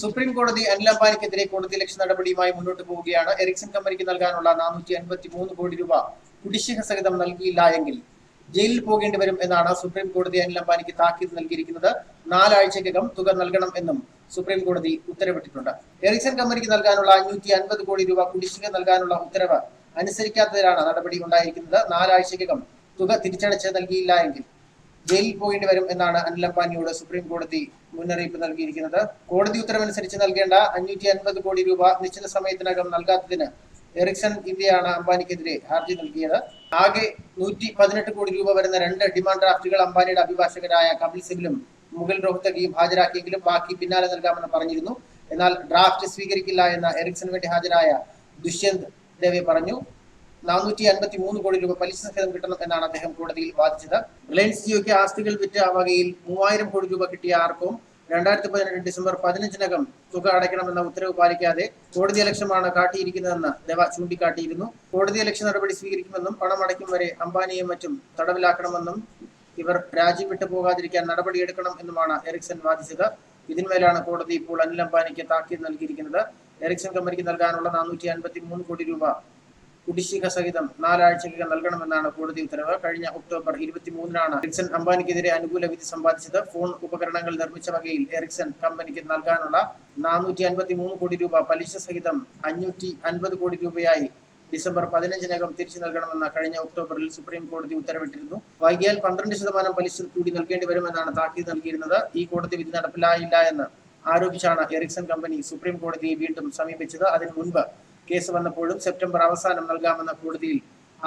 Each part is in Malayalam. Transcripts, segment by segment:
സുപ്രീം കോടതി അനിൽ അംബാനിക്കെതിരെ കോടതി ലക്ഷ്യ നടപടിയുമായി മുന്നോട്ട് പോവുകയാണ്. എറിക്സൺ കമ്പനിക്ക് നൽകാനുള്ള നാനൂറ്റി അൻപത്തി മൂന്ന് കോടി രൂപ കുടിശ്ശിക സഹിതം നൽകിയില്ല എങ്കിൽ ജയിലിൽ പോകേണ്ടി വരും എന്നാണ് സുപ്രീം കോടതി അനിൽ അംബാനിക്ക് താക്കീത് നൽകിയിരിക്കുന്നത്. നാലാഴ്ചക്കകം തുക നൽകണം എന്നും സുപ്രീം കോടതി ഉത്തരവിട്ടിട്ടുണ്ട്. എറിക്സൺ കമ്പനിക്ക് നൽകാനുള്ള അഞ്ഞൂറ്റി അൻപത് കോടി രൂപ കുടിശ്ശിക നൽകാനുള്ള ഉത്തരവ് അനുസരിക്കാത്തതിലാണ് നടപടി ഉണ്ടായിരിക്കുന്നത്. നാലാഴ്ചക്കകം തുക തിരിച്ചടച്ച് നൽകിയില്ല എങ്കിൽ ജയിലിൽ പോകേണ്ടി വരും എന്നാണ് അനിൽ അംബാനിയോട് സുപ്രീം കോടതി മുന്നറിയിപ്പ് നൽകിയിരിക്കുന്നത്. കോടതി ഉത്തരവനുസരിച്ച് നൽകേണ്ട അഞ്ഞൂറ്റി അൻപത് കോടി രൂപ നിശ്ചിത സമയത്തിനകം നൽകാത്തതിന് എറിക്സൺ ഇന്ത്യയാണ് അംബാനിക്കെതിരെ ഹർജി നൽകിയത്. ആകെ നൂറ്റി പതിനെട്ട് കോടി രൂപ വരുന്ന രണ്ട് ഡിമാൻഡ് ഡ്രാഫ്റ്റുകൾ അംബാനിയുടെ അഭിഭാഷകരായ കപിൽ സിബിലും മുഗൾ രോഹ്തകിയും ഹാജരാക്കിയെങ്കിലും ബാക്കി പിന്നാലെ നൽകാമെന്ന് പറഞ്ഞിരുന്നു. എന്നാൽ ഡ്രാഫ്റ്റ് സ്വീകരിക്കില്ല എന്ന എറിക്സന് വേണ്ടി ഹാജരായ ദുഷ്യന്ത് ദേവെ പറഞ്ഞു. നാനൂറ്റി അൻപത്തി മൂന്ന് കോടി രൂപ പലിശ സഹിതം കിട്ടണം എന്നാണ് അദ്ദേഹം കോടതിയിൽ വാദിച്ചത്. റിലയൻസ് ജിയോയ്ക്ക് ആസ്തികൾ വിറ്റ വകയിൽ മൂവായിരം കോടി രൂപ കിട്ടിയ ആർക്കും രണ്ടായിരത്തി പതിനെട്ട് ഡിസംബർ പതിനഞ്ചിനകം തുക അടയ്ക്കണമെന്ന ഉത്തരവ് പാലിക്കാതെ കോടതി ലക്ഷ്യമാണ് കാട്ടിയിരിക്കുന്നതെന്ന് ദേവ ചൂണ്ടിക്കാട്ടിയിരുന്നു. കോടതി ലക്ഷ്യ നടപടി സ്വീകരിക്കുമെന്നും പണം അടയ്ക്കും വരെ അംബാനിയും മറ്റും തടവിലാക്കണമെന്നും ഇവർ രാജ്യം വിട്ടു പോകാതിരിക്കാൻ നടപടിയെടുക്കണം എന്നുമാണ് എറിക്സൺ വാദിച്ചത്. ഇതിന്മേലാണ് കോടതി ഇപ്പോൾ അനിൽ അംബാനിക്ക് താക്കീത് നൽകിയിരിക്കുന്നത്. എറിക്സൺ കമ്പനിക്ക് നൽകാനുള്ള നാനൂറ്റി അൻപത്തി മൂന്ന് കോടി രൂപ കുടിശ്ശിക സഹിതം നാലാഴ്ചക്കകം നൽകണമെന്നാണ് കോടതി ഉത്തരവ്. കഴിഞ്ഞ ഒക്ടോബർ ഇരുപത്തിമൂന്നിനാണ് എറിക്സൺ അംബാനിക്കെതിരെ അനുകൂല വിധി സമ്പാദിച്ചത്. ഫോൺ ഉപകരണങ്ങൾ നിർമ്മിച്ച വകയിൽ എറിക്സൺ കമ്പനിക്ക് നൽകാനുള്ള നാനൂറ്റി അൻപത്തി മൂന്ന് കോടി രൂപ പലിശ സഹിതം അഞ്ഞൂറ്റി അൻപത് കോടി രൂപയായി ഡിസംബർ പതിനഞ്ചിനകം തിരിച്ചു നൽകണമെന്ന കഴിഞ്ഞ ഒക്ടോബറിൽ സുപ്രീം കോടതി ഉത്തരവിട്ടിരുന്നു. വൈകിയാൽ പന്ത്രണ്ട് ശതമാനം പലിശ കൂടി നൽകേണ്ടി വരുമെന്നാണ് താക്കീത് നൽകിയിരുന്നത്. ഈ കോടതി വിധി നടപ്പിലായില്ല എന്ന് ആരോപിച്ചാണ് എറിക്സൺ കമ്പനി സുപ്രീം കോടതിയെ വീണ്ടും സമീപിച്ചത്. അതിനു മുൻപ് കേസ് വന്നപ്പോഴും സെപ്റ്റംബർ അവസാനം നൽകാമെന്ന കോടതിയിൽ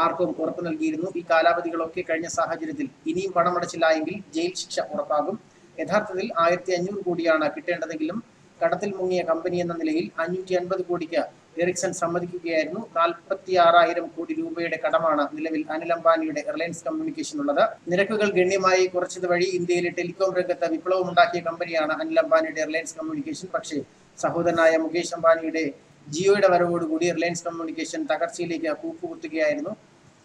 ആർക്കും ഉറപ്പ് നൽകിയിരുന്നു. ഈ കാലാവധികളൊക്കെ കഴിഞ്ഞ സാഹചര്യത്തിൽ ഇനിയും പണമടച്ചില്ല എങ്കിൽ ജയിൽ ശിക്ഷ ഉറപ്പാകും. യഥാർത്ഥത്തിൽ ആയിരത്തി അഞ്ഞൂറ് കോടിയാണ് കിട്ടേണ്ടതെങ്കിലും കടത്തിൽ മുങ്ങിയ കമ്പനി എന്ന നിലയിൽ അഞ്ഞൂറ്റി അൻപത് കോടിക്ക് എറിക്സൺ സമ്മതിക്കുകയായിരുന്നു. നാൽപ്പത്തി ആറായിരം കോടി രൂപയുടെ കടമാണ് നിലവിൽ അനിൽ അംബാനിയുടെ റിലയൻസ് കമ്മ്യൂണിക്കേഷൻ ഉള്ളത് നിരക്കുകൾ ഗണ്യമായി കുറച്ചത് വഴി ഇന്ത്യയിലെ ടെലികോം രംഗത്ത് വിപ്ലവമുണ്ടാക്കിയ കമ്പനിയാണ് അനിൽ അംബാനിയുടെ റിലയൻസ് കമ്മ്യൂണിക്കേഷൻ. പക്ഷേ സഹോദരനായ മുകേഷ് അംബാനിയുടെ ജിയോയുടെ വരവോടുകൂടി റിലയൻസ് കമ്മ്യൂണിക്കേഷൻ തകർച്ചയിലേക്ക് കൂപ്പുകുത്തുകയായിരുന്നു.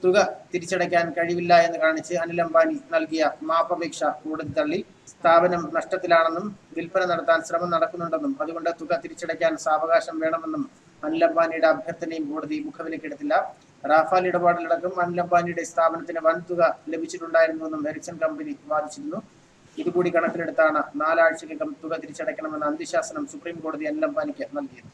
തുക തിരിച്ചടയ്ക്കാൻ കഴിവില്ല എന്ന് കാണിച്ച് അനിൽ അംബാനി നൽകിയ മാപ്പപേക്ഷ കൂടുതൽ തള്ളി സ്ഥാപനം നഷ്ടത്തിലാണെന്നും വിൽപ്പന നടത്താൻ ശ്രമം നടക്കുന്നുണ്ടെന്നും അതുകൊണ്ട് തുക തിരിച്ചടയ്ക്കാൻ സാവകാശം വേണമെന്നും അനിൽ അംബാനിയുടെ അഭ്യർത്ഥനയും കോടതി മുഖവിലക്കെടുത്തില്ല. റാഫാൽ ഇടപാടിലടക്കം അനിൽ അംബാനിയുടെ സ്ഥാപനത്തിന് വൻ തുക ലഭിച്ചിട്ടുണ്ടായിരുന്നുവെന്നും എറിക്സൺ കമ്പനി വാദിച്ചിരുന്നു. ഇതുകൂടി കണക്കിലെടുത്താണ് നാലാഴ്ചക്കകം തുക തിരിച്ചടയ്ക്കണമെന്ന അന്ത്യശാസനം സുപ്രീം കോടതി അനിൽ അംബാനിക്ക് നൽകിയത്.